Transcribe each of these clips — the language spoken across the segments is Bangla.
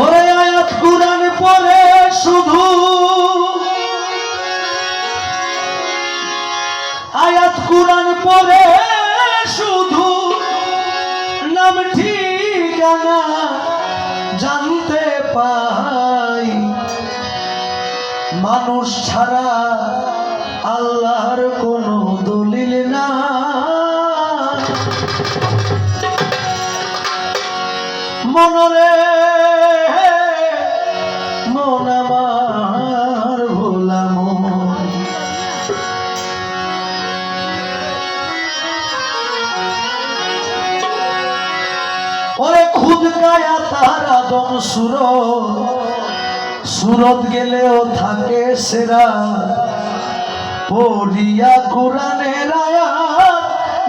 ওরে আয়াত কুরআন পড়ে শুধু। আয়াত কুরআন পড়ে শুধু। নাম ঠিকানা জানতে পাই। মানুষ ছাড়া আল্লাহর আদম সুর সুরত গেলেও থাকে সেরা। পড়িয়া কোরআনের আয়াত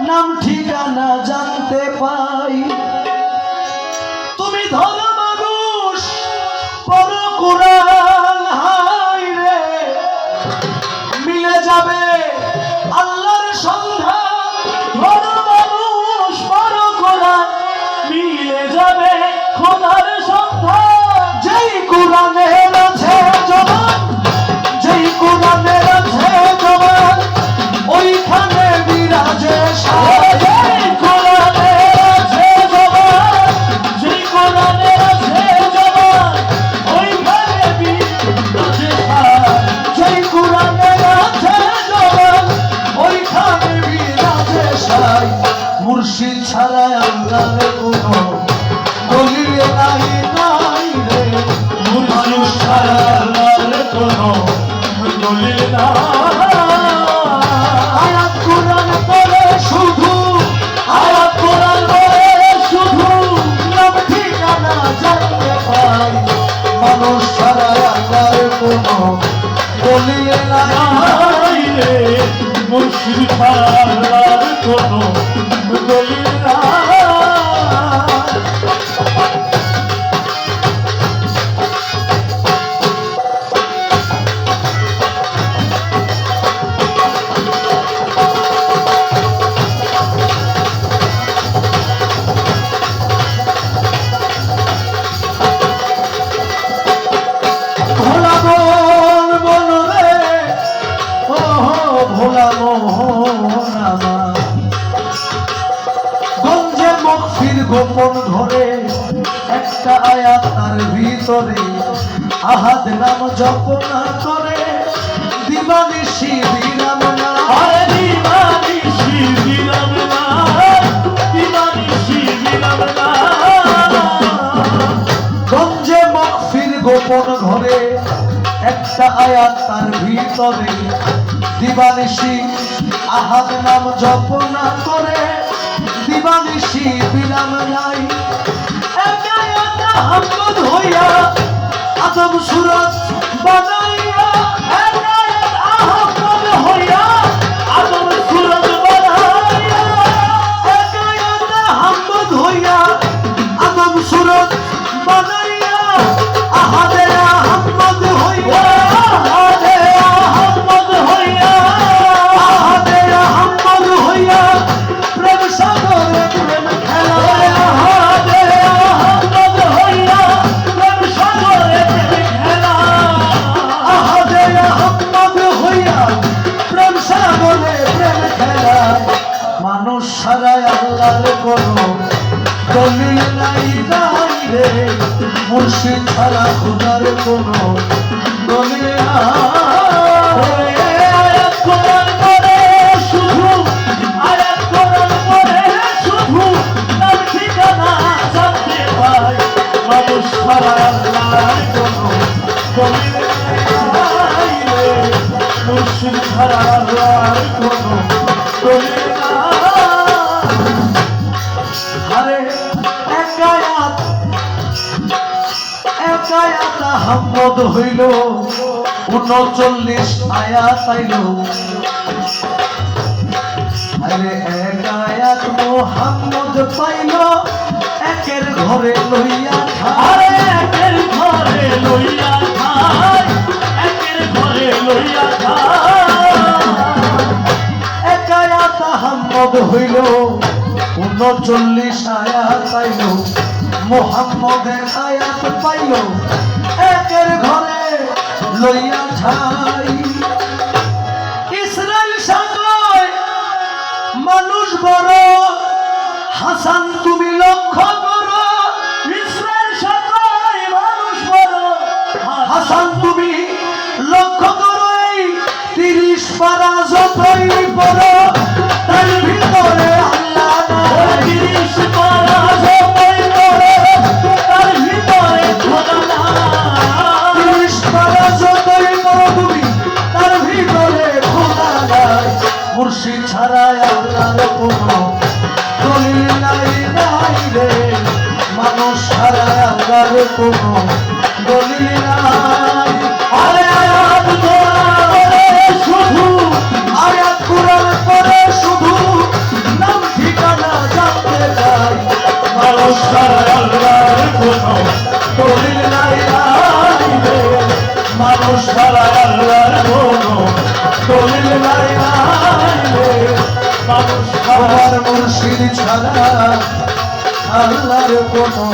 নাম ঠিকানা জানতে পাই। যেই মুর্শিদ ভোলা মোহন আমার গঞ্জে মকফির গোপন ঘরে একটা আয়াত তার ভিতরে। আহাদ নাম জপনা করে দিবানিশি বিরাম না আরে দিবানিশি দিলাম না, দিবানিশি দিলাম না। গঞ্জে মকফির গোপন ঘরে একটা আয়াত তার ভিতরে। দিবানিশি আহাদ নাম জপনা করে। দিবানিশি বিরাম নাই। হইয়া আজম সুরত বানাইয়া দলিল নাই নাই রে মুর্শিদ ছাড়া খুদার কোনো দলিল নাই আয়াত কোরআন পড়ে শুধু, আহমদ হইল উনচল্লিশ আয়াত আইল। আরে একায়াত মোহাম্মদ পাইল একের ঘরে লইয়া আরে একের ঘরে লইয়া খাই একের ঘরে লইয়া খাই একায়াত আহমদ হইল উনচল্লিশ আয়াত আইল। মোহাম্মদের আয়াত পাইল। একের ঘরে লইয়া ছাই ইসরায়েল সাগর মানুষ বড়। হাসান, তুমি লক্ষ্য করো ইসরায়েল সাথে মানুষ বড়। হাসান, তুমি লক্ষ্য করো, এই তিরিশ পারা যতই বড় মুর্শিদ আল্লাহর কোনো দলিল নাই নাই রে, মানুষ ছাড়া আল্লাহর কোনো দলিল নাই আরে আয়াত কোরআন বলে শুধু, আয়াত কোরআন পড়ে শুধু, নাম ঠিকানা জানতে চাই। মানুষ ছাড়া আল্লাহর কোনো দলিল নাই নাই রে, মানুষ ছাড়া আমার মুর্শিদ ছাড়া আল্লাহর কোনো